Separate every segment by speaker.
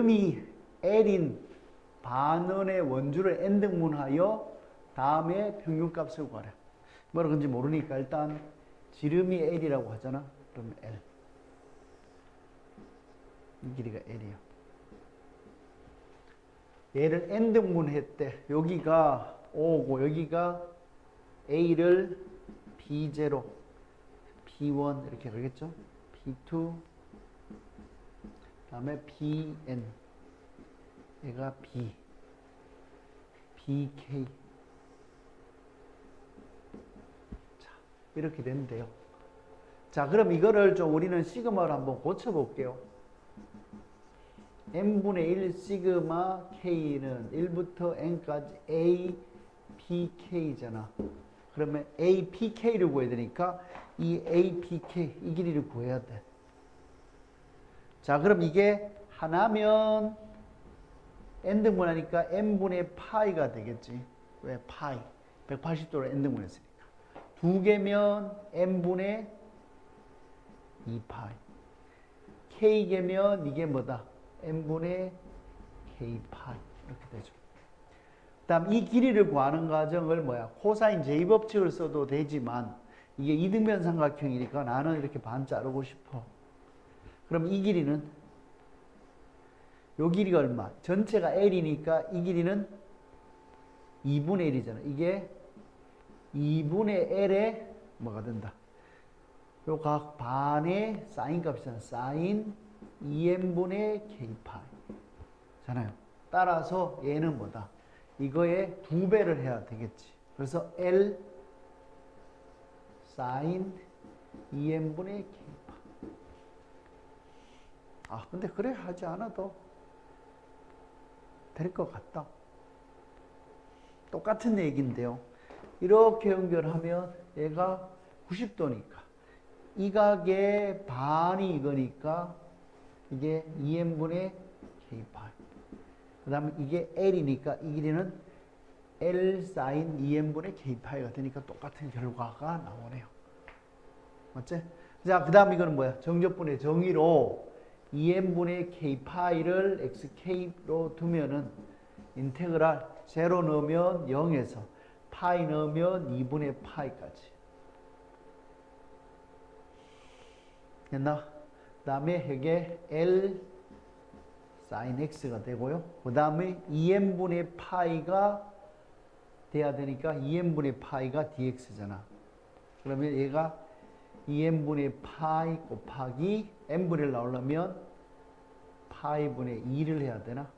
Speaker 1: 지름이 L인 반원의 원주를 n등분하여 다음에 평균값을 구하라. 뭐라 그런지 모르니까 일단 지름이 L이라고 하잖아. 그럼 L. 이 길이가 L이야. 얘를 n등분했대. 여기가 5고 여기가 A를 B0, B1 이렇게 그러겠죠? B2, 다음에 BN, 얘가 B, BK. 자, 이렇게 되는데요. 자, 그럼 이거를 좀 우리는 시그마를 한번 고쳐 볼게요. n분의 1 시그마 k는 1부터 n까지 a, pk잖아. 그러면 a, pk를 구해야 되니까 이 a, pk 이 길이를 구해야 돼. 자, 그럼 이게 하나면 n등분 하니까 n분의 파이가 되겠지. 왜 파이? 180도로 n등분 했으니까. 두 개면 n분의 2파이. k개면 이게 뭐다? n분의 k파이. 이렇게 되죠. 다음 이 길이를 구하는 과정을 뭐야? 코사인 제이법칙을 써도 되지만 이게 이등변 삼각형이니까 나는 이렇게 반 자르고 싶어. 그럼 이 길이는 요 길이가 얼마? 전체가 L이니까 이 길이는 2분의 1이잖아. 이게 2분의 L에 뭐가 된다? 요 각 반의 사인 값이잖아. 사인 2n분의 k파이. 잖아요. 따라서 얘는 뭐다? 이거의 두 배를 해야 되겠지. 그래서 L 사인 2n분의 k파. 아, 근데 그래 하지 않아도 될 것 같다. 똑같은 얘기인데요. 이렇게 연결하면 얘가 90도니까 이 각의 반이 이거니까 이게 2n분의 k파. 그 다음에 이게 L이니까 이 길이는 L 사인 2n분의 k파이가 되니까 똑같은 결과가 나오네요. 맞지? 자, 그 다음 이거는 뭐야? 정적분의 정의로 2n분의 k파이를 xk로 두면은 인테그랄 0 넣으면 0에서 파이 넣으면 2분의 파이까지. 됐나? 그 다음에 이게 L sin x가 되고요. 그 다음에 2n분의 파이가 돼야 되니까 2n분의 파이가 dx잖아. 그러면 얘가 2n분의 파이 곱하기 n분의 나오려면 파이분의 2를 해야 되나?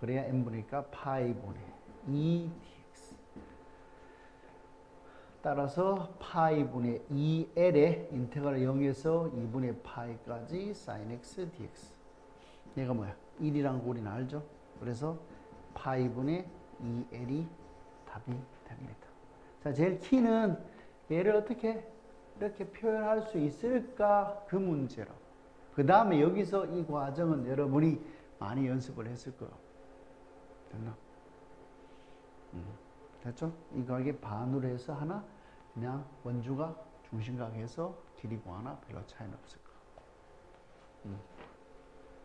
Speaker 1: 그래야 n분이니까 파이분의 2 dx. 따라서 파이분의 2l의 인테그랄 0에서 2분의 파이까지 sin x dx. 얘가 뭐야? 1이란 거 우리는 알죠? 그래서 파이분의 2l이 답이 됩니다. 자, 제일 키는 얘를 어떻게 이렇게 표현할 수 있을까? 그 문제로. 그 다음에 여기서 이 과정은 여러분이 많이 연습을 했을 거예요. 됐나? 음, 됐죠? 이 가게 반으로 해서 하나, 그냥 원주가 중심각에서 길이 구하나 별로 차이는 없을 거예요. 음.